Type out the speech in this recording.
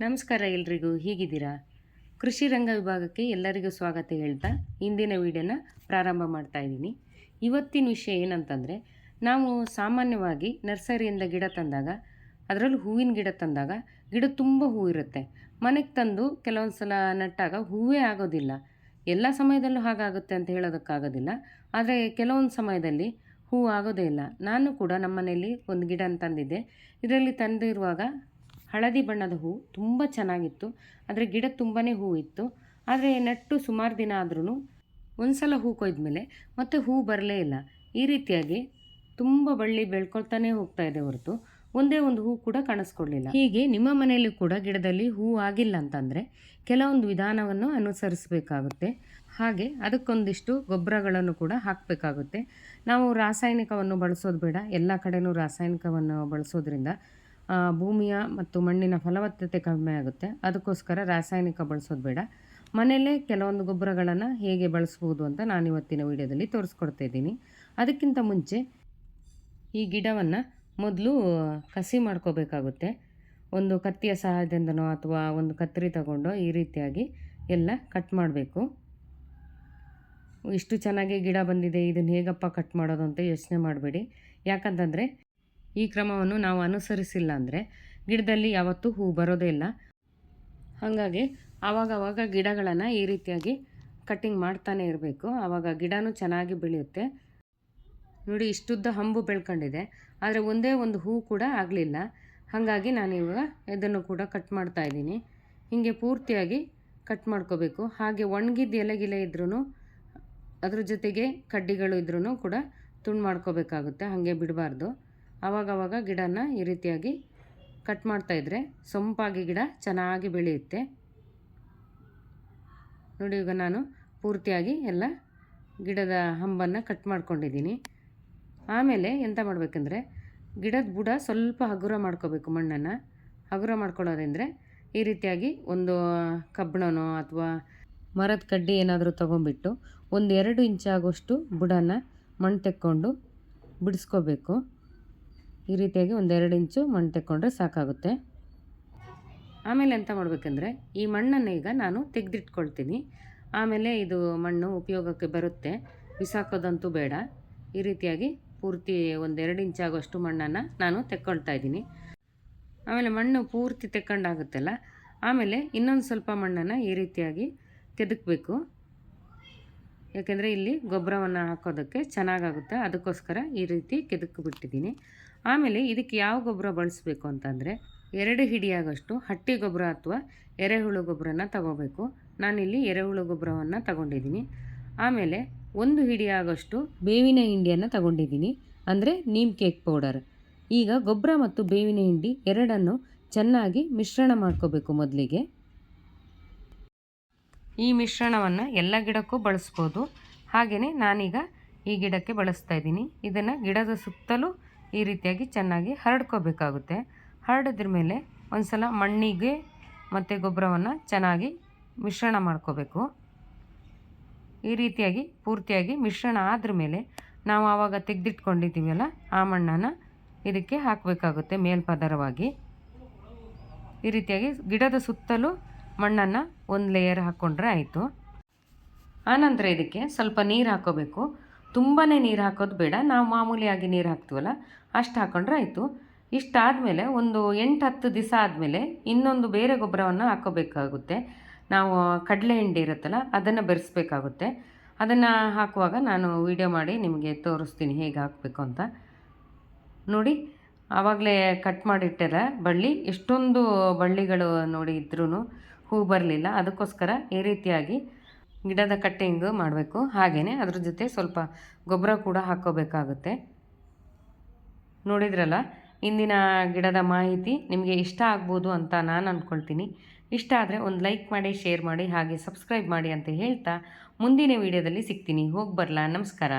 ನಮಸ್ಕಾರ ಎಲ್ರಿಗೂ, ಹೀಗಿದ್ದೀರಾ? ಕೃಷಿ ರಂಗ ವಿಭಾಗಕ್ಕೆ ಎಲ್ಲರಿಗೂ ಸ್ವಾಗತ ಹೇಳ್ತಾ ಇಂದಿನ ವಿಡಿಯೋನ ಪ್ರಾರಂಭ ಮಾಡ್ತಾ ಇದ್ದೀನಿ. ಇವತ್ತಿನ ವಿಷಯ ಏನಂತಂದರೆ, ನಾವು ಸಾಮಾನ್ಯವಾಗಿ ನರ್ಸರಿಯಿಂದ ಗಿಡ ತಂದಾಗ, ಅದರಲ್ಲೂ ಹೂವಿನ ಗಿಡ ತಂದಾಗ ಗಿಡ ತುಂಬ ಹೂ ಇರುತ್ತೆ. ಮನೆಗೆ ತಂದು ಕೆಲವೊಂದು ಸಲ ನೆಟ್ಟಾಗ ಹೂವೇ ಆಗೋದಿಲ್ಲ. ಎಲ್ಲ ಸಮಯದಲ್ಲೂ ಹಾಗಾಗುತ್ತೆ ಅಂತ ಹೇಳೋದಕ್ಕಾಗೋದಿಲ್ಲ. ಆದರೆ ಕೆಲವೊಂದು ಸಮಯದಲ್ಲಿ ಹೂವು ಆಗೋದೇ ಇಲ್ಲ. ನಾನು ಕೂಡ ನಮ್ಮ ಮನೆಯಲ್ಲಿ ಒಂದು ಗಿಡ ತಂದಿದ್ದೆ. ಇದರಲ್ಲಿ ತಂದಿರುವಾಗ ಹಳದಿ ಬಣ್ಣದ ಹೂ ತುಂಬ ಚೆನ್ನಾಗಿತ್ತು. ಆದರೆ ಗಿಡ ತುಂಬಾ ಹೂ ಇತ್ತು. ಆದರೆ ನೆಟ್ಟು ಸುಮಾರು ದಿನ ಆದ್ರೂ ಒಂದು ಸಲ ಹೂ ಕೊಯ್ದ್ಮೇಲೆ ಮತ್ತೆ ಹೂ ಬರಲೇ ಇಲ್ಲ. ಈ ರೀತಿಯಾಗಿ ತುಂಬ ಬಳ್ಳಿ ಬೆಳ್ಕೊಳ್ತಾನೆ ಹೋಗ್ತಾ ಇದೆ ಹೊರತು. ಒಂದೇ ಒಂದು ಹೂ ಕೂಡ ಕಾಣಿಸ್ಕೊಳ್ಳಿಲ್ಲ ಹೀಗೆ ನಿಮ್ಮ ಮನೆಯಲ್ಲಿ ಕೂಡ ಗಿಡದಲ್ಲಿ ಹೂ ಆಗಿಲ್ಲ ಅಂತಂದರೆ ಕೆಲವೊಂದು ವಿಧಾನವನ್ನು ಅನುಸರಿಸಬೇಕಾಗುತ್ತೆ. ಹಾಗೆ ಅದಕ್ಕೊಂದಿಷ್ಟು ಗೊಬ್ಬರಗಳನ್ನು ಕೂಡ ಹಾಕಬೇಕಾಗುತ್ತೆ. ನಾವು ರಾಸಾಯನಿಕವನ್ನು ಬಳಸೋದು ಬೇಡ. ಎಲ್ಲ ಕಡೆನೂ ರಾಸಾಯನಿಕವನ್ನು ಬಳಸೋದ್ರಿಂದ ಭೂಮಿಯ ಮತ್ತು ಮಣ್ಣಿನ ಫಲವತ್ತತೆ ಕಡಿಮೆ ಆಗುತ್ತೆ. ಅದಕ್ಕೋಸ್ಕರ ರಾಸಾಯನಿಕ ಬಳಸೋದು ಬೇಡ. ಮನೆಯಲ್ಲೇ ಕೆಲವೊಂದು ಗೊಬ್ಬರಗಳನ್ನು ಹೇಗೆ ಬಳಸ್ಬೋದು ಅಂತ ನಾನು ಇವತ್ತಿನ ವಿಡಿಯೋದಲ್ಲಿ ತೋರಿಸ್ಕೊಡ್ತಾ ಇದ್ದೀನಿ. ಅದಕ್ಕಿಂತ ಮುಂಚೆ ಈ ಗಿಡವನ್ನು ಮೊದಲು ಕಸಿ ಮಾಡ್ಕೋಬೇಕಾಗುತ್ತೆ. ಒಂದು ಕತ್ತಿಯ ಸಹಾಯದಿಂದನೋ ಅಥವಾ ಒಂದು ಕತ್ತರಿ ತಗೊಂಡೋ ಈ ರೀತಿಯಾಗಿ ಎಲ್ಲ ಕಟ್ ಮಾಡಬೇಕು. ಇಷ್ಟು ಚೆನ್ನಾಗಿ ಗಿಡ ಬಂದಿದೆ, ಇದನ್ನು ಹೇಗಪ್ಪ ಕಟ್ ಮಾಡೋದು ಅಂತ ಯೋಚನೆ ಮಾಡಬೇಡಿ. ಯಾಕಂತಂದರೆ ಈ ಕ್ರಮವನ್ನು ನಾವು ಅನುಸರಿಸಿಲ್ಲ ಅಂದರೆ ಗಿಡದಲ್ಲಿ ಯಾವತ್ತೂ ಹೂ ಬರೋದೇ ಇಲ್ಲ. ಹಾಗಾಗಿ ಆವಾಗವಾಗ ಗಿಡಗಳನ್ನು ಈ ರೀತಿಯಾಗಿ ಕಟ್ಟಿಂಗ್ ಮಾಡ್ತಾನೆ ಇರಬೇಕು. ಆವಾಗ ಗಿಡನೂ ಚೆನ್ನಾಗಿ ಬೆಳೆಯುತ್ತೆ. ನೋಡಿ ಇಷ್ಟುದ್ದ ಹಂಬು ಬೆಳ್ಕೊಂಡಿದೆ. ಆದರೆ ಒಂದೇ ಒಂದು ಹೂ ಕೂಡ ಆಗಲಿಲ್ಲ. ಹಾಗಾಗಿ ನಾನು ಇವಾಗ ಇದನ್ನು ಕೂಡ ಕಟ್ ಮಾಡ್ತಾ ಇದ್ದೀನಿ. ಹೀಗೆ ಪೂರ್ತಿಯಾಗಿ ಕಟ್ ಮಾಡ್ಕೋಬೇಕು. ಹಾಗೆ ಒಣಗಿದ ಎಲೆಗಿಲೆ ಇದ್ರೂ ಅದ್ರ ಜೊತೆಗೆ ಕಡ್ಡಿಗಳು ಇದ್ರೂ ಕೂಡ ತುಂಡು ಮಾಡ್ಕೋಬೇಕಾಗುತ್ತೆ. ಹಾಗೆ ಬಿಡಬಾರ್ದು. ಆವಾಗವಾಗ ಗಿಡನ ಈ ರೀತಿಯಾಗಿ ಕಟ್ ಮಾಡ್ತಾಯಿದ್ರೆ ಸೊಂಪಾಗಿ ಗಿಡ ಚೆನ್ನಾಗಿ ಬೆಳೆಯುತ್ತೆ. ನೋಡಿ, ಈಗ ನಾನು ಪೂರ್ತಿಯಾಗಿ ಎಲ್ಲ ಗಿಡದ ಹಂಬನ್ನು ಕಟ್ ಮಾಡ್ಕೊಂಡಿದ್ದೀನಿ. ಆಮೇಲೆ ಎಂತ ಮಾಡಬೇಕಂದ್ರೆ ಗಿಡದ ಬುಡ ಸ್ವಲ್ಪ ಹಗುರ ಮಾಡ್ಕೋಬೇಕು ಮಣ್ಣನ್ನು. ಹಗುರ ಮಾಡ್ಕೊಳ್ಳೋದಂದರೆ ಈ ರೀತಿಯಾಗಿ ಒಂದು ಕಬ್ಬಣನೋ ಅಥವಾ ಮರದ ಕಡ್ಡಿ ಏನಾದರೂ ತೊಗೊಂಬಿಟ್ಟು ಒಂದು ಎರಡು ಇಂಚಾಗುವಷ್ಟು ಬುಡನ ಮಣ್ಣು ತೆಕ್ಕೊಂಡು ಬಿಡಿಸ್ಕೋಬೇಕು. ಈ ರೀತಿಯಾಗಿ ಒಂದೆರಡು ಇಂಚು ಮಣ್ಣು ತೆಕ್ಕೊಂಡ್ರೆ ಸಾಕಾಗುತ್ತೆ. ಆಮೇಲೆ ಎಂತ ಮಾಡಬೇಕಂದ್ರೆ ಈ ಮಣ್ಣನ್ನು ಈಗ ನಾನು ತೆಗೆದಿಟ್ಕೊಳ್ತೀನಿ. ಆಮೇಲೆ ಇದು ಮಣ್ಣು ಉಪಯೋಗಕ್ಕೆ ಬರುತ್ತೆ. ಬಿಸಾಕೋದಂತೂ ಬೇಡ. ಈ ರೀತಿಯಾಗಿ ಪೂರ್ತಿ ಒಂದೆರಡು ಇಂಚಾಗುವಷ್ಟು ಮಣ್ಣನ್ನು ನಾನು ತೆಕ್ಕೊಳ್ತಾ ಇದ್ದೀನಿ. ಆಮೇಲೆ ಮಣ್ಣು ಪೂರ್ತಿ ತೆಕ್ಕೊಂಡಾಗುತ್ತಲ್ಲ, ಆಮೇಲೆ ಇನ್ನೊಂದು ಸ್ವಲ್ಪ ಮಣ್ಣನ್ನು ಈ ರೀತಿಯಾಗಿ ಕೆದಕಬೇಕು ಯಾಕೆಂದರೆ ಇಲ್ಲಿ ಗೊಬ್ಬರವನ್ನು ಹಾಕೋದಕ್ಕೆ ಚೆನ್ನಾಗಾಗುತ್ತೆ. ಅದಕ್ಕೋಸ್ಕರ ಈ ರೀತಿ ಕೆದಕು ಬಿಟ್ಟಿದ್ದೀನಿ ಆಮೇಲೆ ಇದಕ್ಕೆ ಯಾವ ಗೊಬ್ಬರ ಬಳಸಬೇಕು ಅಂತಂದರೆ ಎರಡು ಹಿಡಿಯಾಗಷ್ಟು ಹಟ್ಟಿ ಗೊಬ್ಬರ ಅಥವಾ ಎರೆಹುಳು ಗೊಬ್ಬರನ ತಗೋಬೇಕು. ನಾನಿಲ್ಲಿ ಎರೆಹುಳು ಗೊಬ್ಬರವನ್ನು ತಗೊಂಡಿದ್ದೀನಿ. ಆಮೇಲೆ ಒಂದು ಹಿಡಿಯಾಗಷ್ಟು ಬೇವಿನ ಹಿಂಡಿಯನ್ನು ತಗೊಂಡಿದ್ದೀನಿ. ಅಂದರೆ ನೀಮ್ ಕೇಕ್ ಪೌಡರ್. ಈಗ ಗೊಬ್ಬರ ಮತ್ತು ಬೇವಿನ ಹಿಂಡಿ ಎರಡನ್ನು ಚೆನ್ನಾಗಿ ಮಿಶ್ರಣ ಮಾಡ್ಕೋಬೇಕು ಮೊದಲಿಗೆ. ಈ ಮಿಶ್ರಣವನ್ನು ಎಲ್ಲ ಗಿಡಕ್ಕೂ ಬಳಸ್ಬೋದು. ಹಾಗೆಯೇ ನಾನೀಗ ಈ ಗಿಡಕ್ಕೆ ಬಳಸ್ತಾ ಇದ್ದೀನಿ. ಇದನ್ನು ಗಿಡದ ಸುತ್ತಲೂ ಈ ರೀತಿಯಾಗಿ ಚೆನ್ನಾಗಿ ಹರಡ್ಕೋಬೇಕಾಗುತ್ತೆ. ಹರಡಿದ್ರ ಮೇಲೆ ಒಂದು ಸಲ ಮಣ್ಣಿಗೆ ಮತ್ತು ಗೊಬ್ಬರವನ್ನು ಚೆನ್ನಾಗಿ ಮಿಶ್ರಣ ಮಾಡ್ಕೋಬೇಕು. ಈ ರೀತಿಯಾಗಿ ಪೂರ್ತಿಯಾಗಿ ಮಿಶ್ರಣ ಆದ್ರ ಮೇಲೆ ನಾವು ಆವಾಗ ತೆಗೆದಿಟ್ಕೊಂಡಿದ್ದೀವಲ್ಲ, ಆ ಮಣ್ಣನ್ನು ಇದಕ್ಕೆ ಹಾಕಬೇಕಾಗುತ್ತೆ ಮೇಲ್ಪದರವಾಗಿ. ಈ ರೀತಿಯಾಗಿ ಗಿಡದ ಸುತ್ತಲೂ ಮಣ್ಣನ್ನು ಒಂದು ಲೇಯರ್ ಹಾಕ್ಕೊಂಡ್ರೆ ಆಯಿತು. ಆನಂತರ ಇದಕ್ಕೆ ಸ್ವಲ್ಪ ನೀರು ಹಾಕೋಬೇಕು. ತುಂಬಾ ನೀರು ಹಾಕೋದು ಬೇಡ. ನಾವು ಮಾಮೂಲಿಯಾಗಿ ನೀರು ಹಾಕ್ತೀವಲ್ಲ, ಅಷ್ಟು ಹಾಕ್ಕೊಂಡ್ರೆ ಆಯಿತು. ಇಷ್ಟಾದಮೇಲೆ ಒಂದು ಎಂಟು ಹತ್ತು ದಿವಸ ಆದಮೇಲೆ ಇನ್ನೊಂದು ಬೇರೆ ಗೊಬ್ಬರವನ್ನು ಹಾಕೋಬೇಕಾಗುತ್ತೆ. ನಾವು ಕಡಲೆ ಹಿಂಡಿ ಇರುತ್ತಲ್ಲ, ಅದನ್ನು ಬೆರೆಸ್ಬೇಕಾಗುತ್ತೆ. ಅದನ್ನು ಹಾಕುವಾಗ ನಾನು ವಿಡಿಯೋ ಮಾಡಿ ನಿಮಗೆ ತೋರಿಸ್ತೀನಿ ಹೇಗೆ ಹಾಕಬೇಕು ಅಂತ. ನೋಡಿ, ಆವಾಗಲೇ ಕಟ್ ಮಾಡಿಟ್ಟರ ಬಳ್ಳಿ. ಎಷ್ಟೊಂದು ಬಳ್ಳಿಗಳು ನೋಡಿ ಇದ್ರೂ ಹೂ ಬರಲಿಲ್ಲ. ಅದಕ್ಕೋಸ್ಕರ ಈ ರೀತಿಯಾಗಿ ಗಿಡದ ಕಟ್ಟಿಂಗ್ ಮಾಡಬೇಕು. ಹಾಗೆಯೇ ಅದ್ರ ಜೊತೆ ಸ್ವಲ್ಪ ಗೊಬ್ಬರ ಕೂಡ ಹಾಕ್ಕೋಬೇಕಾಗುತ್ತೆ. ನೋಡಿದ್ರಲ್ಲ, ಇಂದಿನ ಗಿಡದ ಮಾಹಿತಿ ನಿಮಗೆ ಇಷ್ಟ ಆಗ್ಬೋದು ಅಂತ ನಾನು ಅಂದ್ಕೊಳ್ತೀನಿ ಇಷ್ಟ ಆದರೆ ಒಂದು ಲೈಕ್ ಮಾಡಿ, ಶೇರ್ ಮಾಡಿ, ಹಾಗೆ ಸಬ್ಸ್ಕ್ರೈಬ್ ಮಾಡಿ ಅಂತ ಹೇಳ್ತಾ ಮುಂದಿನ ವಿಡಿಯೋದಲ್ಲಿ ಸಿಗ್ತೀನಿ. ಹೋಗಿ ಬರಲಾ. ನಮಸ್ಕಾರ.